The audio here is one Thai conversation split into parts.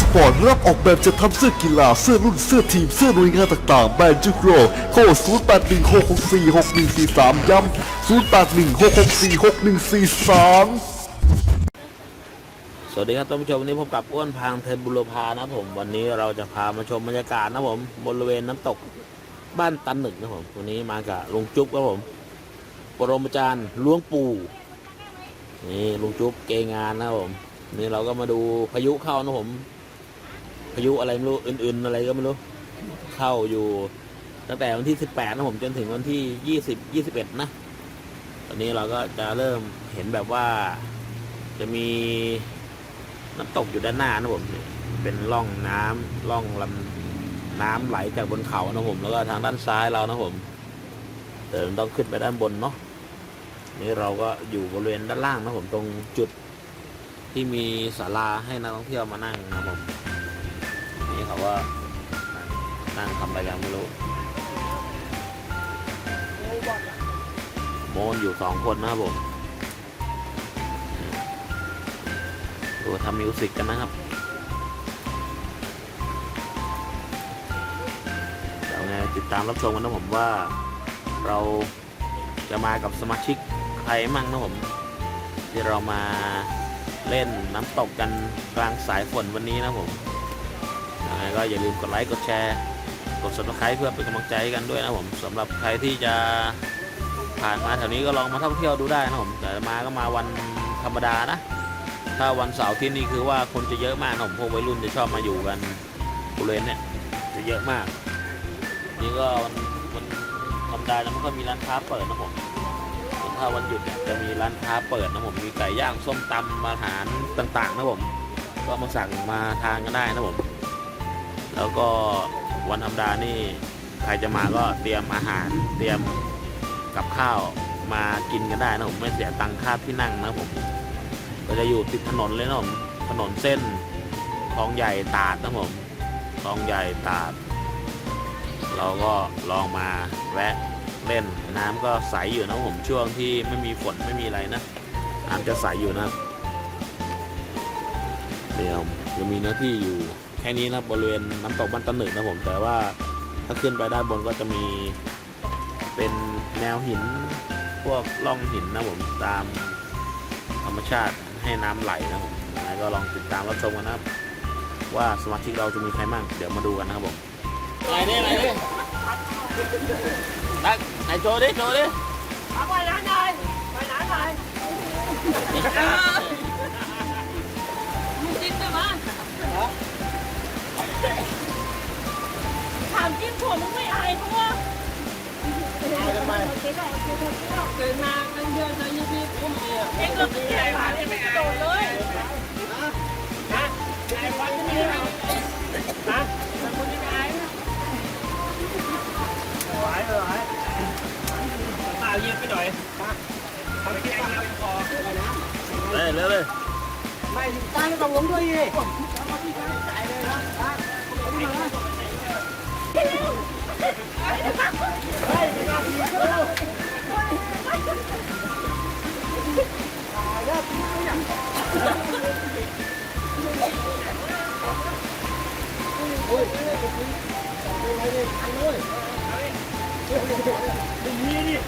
สปอร์ตรับออกแบบจะทำเสื้อกีฬาเสื้อรุ่นเสื้อทีมเสื้อหน่วยงานต่างๆแบรนด์จุกโรโค้ด0 8 1 6 6 4 6 1 4 3 ย้ำ0 8 1 6 6 4 6 1 4 3สวัสดีครับท่านผู้ชมวันนี้พบกับอ้วนพางเทนบุรพานะครับผมวันนี้เราจะพามาชมบรรยากาศนะครับผมบริเวณน้ำตกบ้านตันหนึ่งนะครับผมวันนี้มากับลุงจุ๊บครับผมปรมาจารย์หลวงปู่นี่ลุงจุ๊บเกงานนะครับผมนี่เราก็มาดูพายุเข้านะครับผม พายุอะไรไม่รู้อื่นๆอะไรก็ไม่รู้ เข้าอยู่ ตั้งแต่วันที่18นะผมจนถึงวันที่20 21นะ ตอนนี้เราก็จะเริ่มเห็นแบบว่า จะมีน้ำตกอยู่ด้านหน้านะผมเป็นร่องน้ำร่องลำน้ำไหลจากบนเขานะผมแล้วก็ทางด้านซ้ายเรานะผมเดินต้องขึ้นไปด้านบนเนาะนี่เราก็อยู่บริเวณด้านล่างนะผมตรงจุดที่มีศาลาให้นักท่องเที่ยวมานั่งนะผม เขาว่านั่งทำอะไรกันไม่รู้โมนอยู่สองคนนะครับผมดูทำมิวสิกกันนะครับเดี๋ยวไงติดตามรับชมกันนะผมว่า เราจะมากับสมาชิกใครมั่งนะผม ที่เรามาเล่นน้ำตกกันกลางสายฝนวันนี้นะผม ก็อย่าลืมกดไลค์กดแชร์ กด subscribe เพื่อเป็นกำลังใจกันด้วยนะผมสำหรับใครที่จะผ่านมาแถวนี้ก็ลองมาท่องเที่ยวดูได้นะผมแต่มาก็มาวันธรรมดานะ ถ้าวันเสาร์ที่นี่คือว่าคนจะเยอะมากนะผมพวกวัยรุ่นจะชอบมาอยู่กันบริเวณเนี่ยจะเยอะมาก นี่ก็วันวันธรรมดาจะไม่ค่อยมีร้านค้าเปิดนะผมส่ถ้าวันหยุดเนี่ยจะมีร้านค้าเปิดนะผมมีไก่ย่างส้มตำอาหารต่างๆนะผมก็มาสั่งมาทานกันได้นะผม แล้วก็วันธรรมดานี่ใครจะมาก็เตรียมอาหารเตรียมกับข้าวมากินกันได้นะผมไม่เสียตังค่าที่นั่งนะผมก็จะอยู่ติดถนนเลยนะผมถนนเส้นคลองใหญ่ตาดนะผมคลองใหญ่ตาด เราก็ลองมาแวะเล่นน้ำก็ใสอยู่นะผมช่วงที่ไม่มีฝนไม่มีอะไรนะน้ำจะใสอยู่นะเดี๋ยวยังมีหน้าที่อยู่ แค่นี้นะบริเวณน้ำตกบ้านตะหนึ่งนะผมแต่ว่าถ้าขึ้นไปด้านบนก็จะมีเป็นแนวหินพวกร่องหินนะผมตามธรรมชาติให้น้ำไหลนะผมยังไงก็ลองติดตามรับชมกันนะครับ ว่าสมาชิกเราจะมีใครบ้างเดี๋ยวมาดูกันนะครับผมไหนนี่ไหนนี่นักไหนโชว์ดิโชว์ดิเอาไปไหนหน่อยไปไหนหน่ เกิดมาเป็นเดือนแล้วยังมีผมเดียวเองก็ไม่ใช่หวานเลยไม่โดนเลยฮะไอ้วันที่ไม่ได้ฮะแต่คนที่ตายนะหวายเลยหวายตาเย็นไปหน่อยทำไปที่ไอ้เย็นคอเลยเลยเลยไม่ตายต้องลงด้วยเลยตายเลยนะไปเร็ว Ôi, đi đi.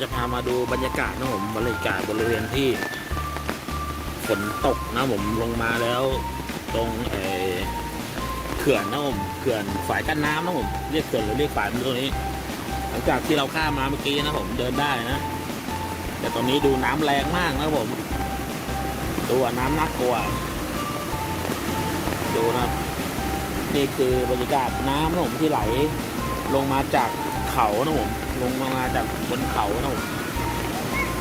จะพามาดูบรรยากาศนะผมบรรยากาศบริเวณที่ฝนตกนะผมลงมาแล้ว ตรงเอเขื่อนนะผมเขื่อนฝายกั้นน้ำนะผมเรียกเขื่อนหรือเรียกฝายมันตรงนี้ หลังจากที่เราข้ามมาเมื่อกี้นะผมเดินได้นะ แต่ตอนนี้ดูน้ำแรงมากนะผมดูว่าน้ำน่ากลัวดูนะครับนี่คือบรรยากาศน้ำนะผมที่ไหลลงมาจากเขานะผม ลงมาจากบนเขานะผม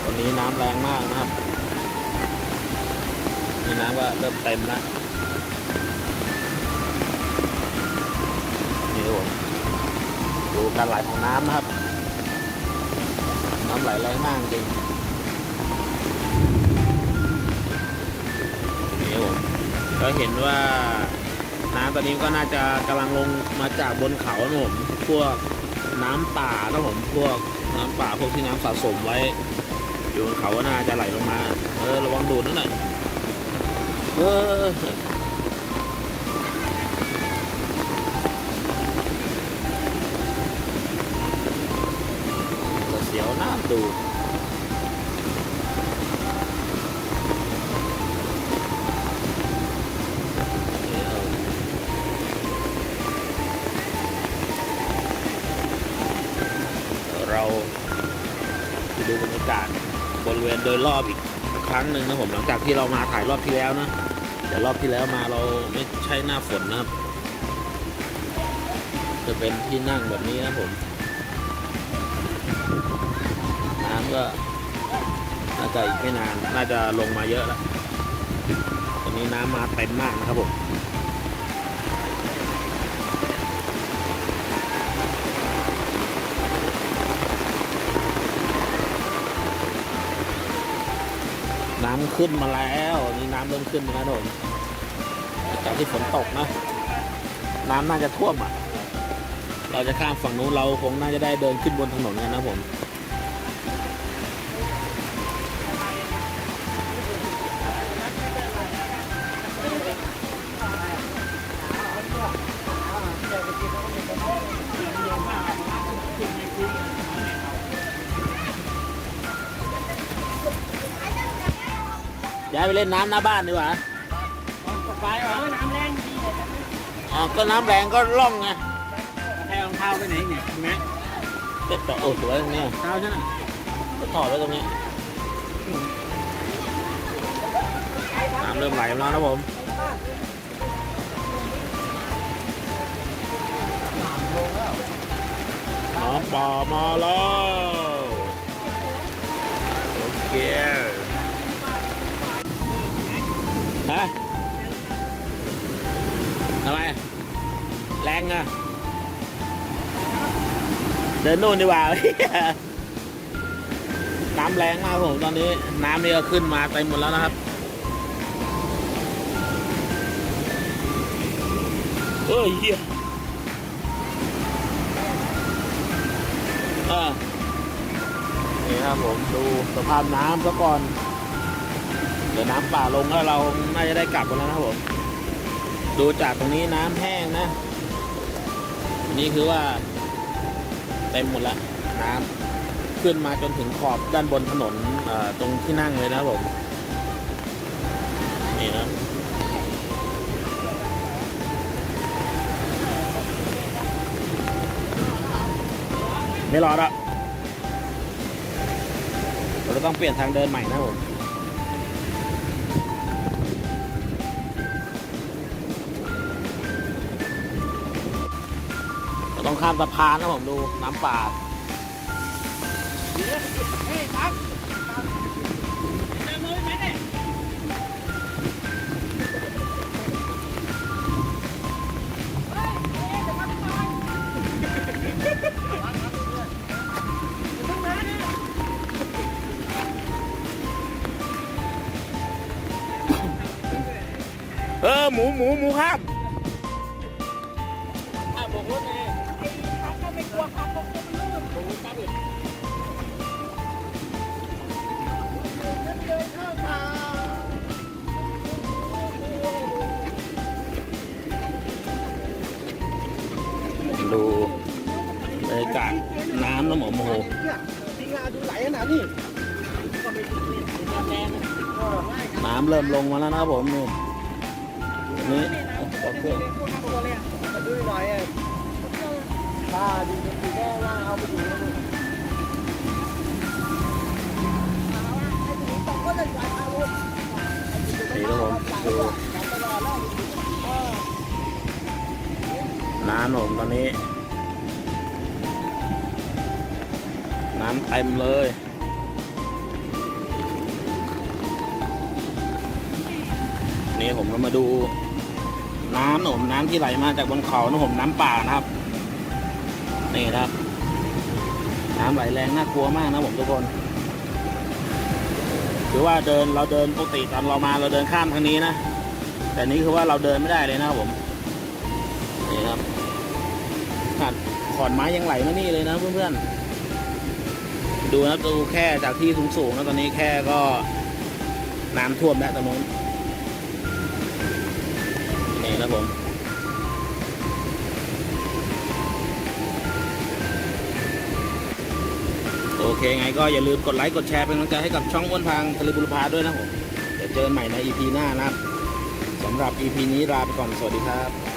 ตอนนี้น้ำแรงมากนะครับนี่น้ำก็เริ่มเต็มแล้วนี่ครับดูการไหลของน้ำนะครับ น้ำไหลแรงมากจริงนี่ครับผมก็เห็นว่าน้ำตอนนี้ก็น่าจะกำลังลงมาจากบนเขานะผมพวก น้ำป่านะผมพวกน้ำป่าพวกที่น้ำสะสมไว้ อยู่บนเขาก็น่าจะไหลลงมา เออระวังดูดนั่นหน่อยเออเสียวน้ำดู โดยรอบอีกครั้งหนึ่งนะผมหลังจากที่เรามาถ่ายรอบที่แล้วนะแต่รอบที่แล้วมาเราไม่ใช่หน้าฝนนะครับ จะเป็นที่นั่งแบบนี้นะผมน้ำก็น่าจะอีกไม่นานน่าจะลงมาเยอะแล้วตอนนี้น้ำมาเต็มมากนะครับผม น้ำขึ้นมาแล้วนี่น้ำเริ่มขึ้นมาแล้วโดนจากที่ฝนตกนะ น้ำน่าจะท่วมอะ เราจะข้ามฝั่งนู้นเราคงน่าจะได้เดินขึ้นบนถนนกันนะผม ย้ายไปเล่นน้ำหน้าบ้านดีกว่าไปเหรอน้ำแรงดีอ๋อก็น้ำแรงก็ล่องไงให้รองเท้าไปไหนเนี่ยแม่เด็ดแต่โอ้สวยตรงเนี้ยเท้าฉันน่ะก็ถอดไว้ตรงนี้น้ำเริ่มไหลมาแล้วนะผมน้ำป่ามาแล้วโอเค ฮะทำไม แรงอะเดินนู่นดีกว่า น้ำแรงมากผมตอนนี้ น้ำนี่ก็ขึ้นมาเต็มหมดแล้วนะครับเอ้ยเหี้ยอ่านี่ครับผมดูสภาพน้ำซะก่อน ดี๋ยวน้ำป่าลงแล้วเราน่าจะได้กลับกันแล้วนะครับผมดูจากตรงนี้น้ำแห้งนะ นี่คือว่า เต็มหมดแล้วน้ำขึ้นมาจนถึงขอบด้านบนถนนตรงที่นั่งเลยนะผมนี่นะไม่รอดละเราจะต้องเปลี่ยนทางเดินใหม่นะผม ต้องข้ามสะพานนะผมดูน้ำป่าเออหมเนี่ยเออหมูหมูหมูข้ หมอโมโหงาดูไหลขนาดนี้น้ำเริ่มลงมาแล้วนะครับผมนี่นี่โอเคมาดูหน่อยอะป้าดีดีแค่ว่าเอาไปอยู่นี่ครับผมดูน้ำผมตอนนี้ น้ำเต็มเลย นี่ผมก็มาดู น้ำหนมน้ำที่ไหลมาจากบนเขานะผมน้ำป่านะครับ นี่ครับ น้ำไหลแรงน่ากลัวมากนะผมทุกคนคือว่าเดินเราเดินปกติตอนเรามาเราเดินข้ามทางนี้นะ แต่นี้คือว่าเราเดินไม่ได้เลยนะครับผมนี่ครับขนาดขอนไม้ยังไหลมานี่เลยนะเพื่อนๆ ดูนะดูแค่จากที่สูงๆนะตอนนี้แค่ก็น้ำท่วมแล้วตรงนู้นนี่นะผมโอเคไงก็อย่าลืมกดไลค์กดแชร์เป็นกำลังใจให้กับช่องอ้วนพางทะเลบุรพาด้วยนะผม เดี๋ยวเจอกันใหม่ใน EP หน้านะครับสำหรับ EP นี้ลาไปก่อน สวัสดีครับ